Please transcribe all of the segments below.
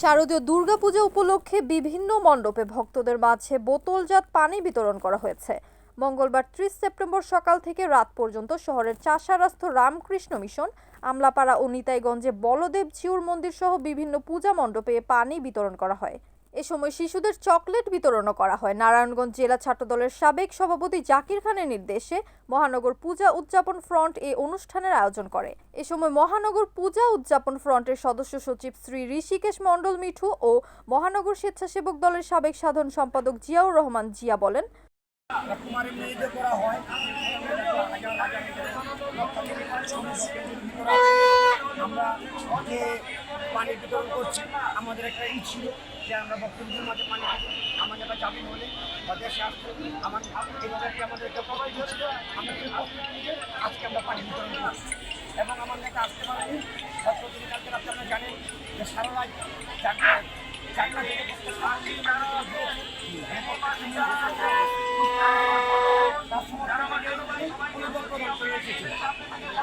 শারদীয় দুর্গাপূজা উপলক্ষে বিভিন্ন মণ্ডপে ভক্তদের মাঝে বোতলজাত পানি বিতরণ করা হয়েছে। মঙ্গলবার ত্রিশ সেপ্টেম্বর সকাল থেকে রাত পর্যন্ত শহরের চাষারাস্থ রামকৃষ্ণ মিশন, আমলাপাড়া ও নিতাইগঞ্জে বলদেব জিউর মন্দির সহ বিভিন্ন পূজা মণ্ডপে পানি বিতরণ করা হয়। এ সময় শিশুদের চকলেট বিতরণও করা হয়। নারায়ণগঞ্জ জেলা ছাত্রদলের সাবেক সভাপতি জাকির খানের নির্দেশে মহানগর পূজা উদযাপন ফ্রন্ট এই অনুষ্ঠানের আয়োজন করে। এ সময় মহানগর পূজা উদযাপন ফ্রন্টের সদস্য সচিব শ্রী ঋষিকেশ মণ্ডল মিঠু ও মহানগর স্বেচ্ছাসেবক দলের সাবেক সাধারণ সম্পাদক জিয়াউর রহমান জিয়া বলেন, আমরা পানি বিতরণ করছি, আমাদের একটা ই ছিল। যে আমরা বক্তব্যের মাঝে পানি দিব আমাদের একটা চাবি হলে বা দেশে আসতো আমার এইভাবে আমাদের একটা প্রকল্প ছিল আমরা আজকে আমরা পানি বিতরণ করছি। এবং আমার নেতা আসতে পারেনি। গতদিন কালকে রাত্রে আপনারা জানেন যে সারা চারটা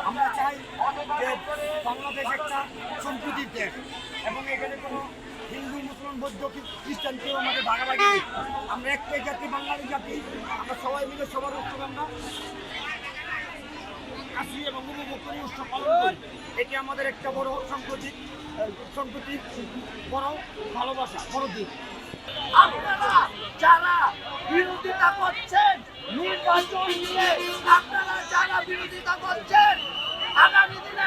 আমরা চাই যে বাংলাদেশ একটা সম্প্রীতির দেশ। এবং এখানে কোনো মুসলমান বৌদ্ধ খ্রিস্টান কেউ আমাদের ভাগাভাগি আমরা একটাই জাতি, বাঙালি জাতি। আমরা সবাই মিলে সবার উৎসব আমরা আসি এবং উপভোগ করি, উৎসব পালন করি। এটি আমাদের একটা বড় সম্প্রতি সম্প্রতি বড় ভালোবাসা, বড় দিক আপনারা যারা বিরোধিতা করছেন, নির্বাচন নিয়ে আপনারা যারা বিরোধিতা করছেন, আগামী দিনে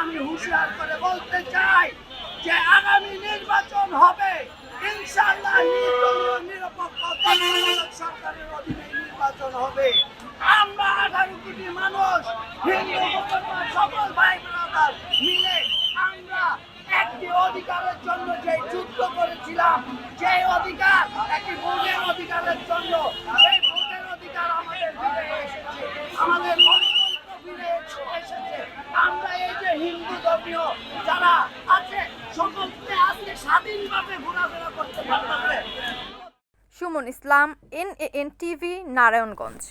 আমি হুঁশিয়ার করে বলতে চাই যে আগামী নির্বাচন হবে। ইনশাআল্লাহ নির্দলীয় নিরপেক্ষ সরকারের অধীনে নির্বাচন হবে। আমরা আঠারো কোটি মানুষ, হিন্দু সকল ভাই ব্রাদার মিলে আমরা একটি অধিকারের জন্য যে যুদ্ধ করেছিলাম যে অধিকার, একটি ভোটের অধিকারের জন্য সেই ভোটের অধিকার আমাদের ফিরে এসেছে আমাদের গণতন্ত্র ফিরে এসেছে আমরা এই যে যারা আছে সকলকে আজকে স্বাধীনভাবে ঘোরাফেরা করতে পারবে Suman Islam N A N TV Narayanganj.